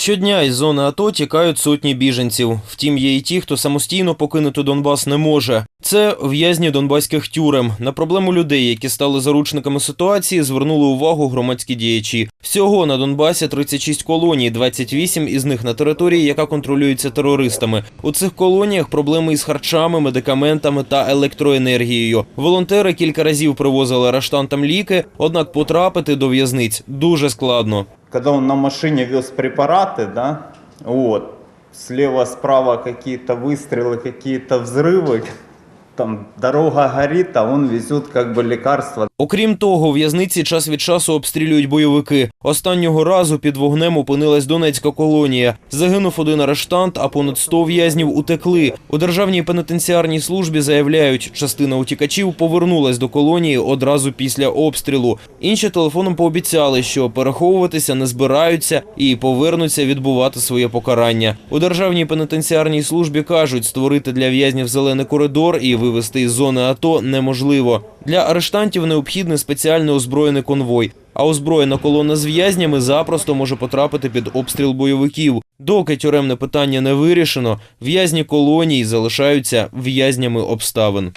Щодня із зони АТО тікають сотні біженців. Втім, є і ті, хто самостійно покинути Донбас не може. Це в'язні донбаських тюрем. На проблему людей, які стали заручниками ситуації, звернули увагу громадські діячі. Всього на Донбасі 36 колоній, 28 із них на території, яка контролюється терористами. У цих колоніях проблеми із харчами, медикаментами та електроенергією. Волонтери кілька разів привозили арештантам ліки, однак потрапити до в'язниць дуже складно. Когда он на машине вез препараты, да, вот, слева, справа какие-то выстрелы, какие-то взрывы, там дорога горит, а он везет как бы лекарства. Окрім того, в'язниці час від часу обстрілюють бойовики. Останнього разу під вогнем опинилась Донецька колонія. Загинув один арештант, а понад 100 в'язнів утекли. У державній пенітенціарній службі заявляють, частина утікачів повернулась до колонії одразу після обстрілу. Інші телефоном пообіцяли, що переховуватися не збираються і повернуться відбувати своє покарання. У державній пенітенціарній службі кажуть, створити для в'язнів зелений коридор і вивести із зони АТО неможливо. Для арештантів необхідний спеціально озброєний конвой. А озброєна колона з в'язнями запросто може потрапити під обстріл бойовиків. Доки тюремне питання не вирішено, в'язні колонії залишаються в'язнями обставин.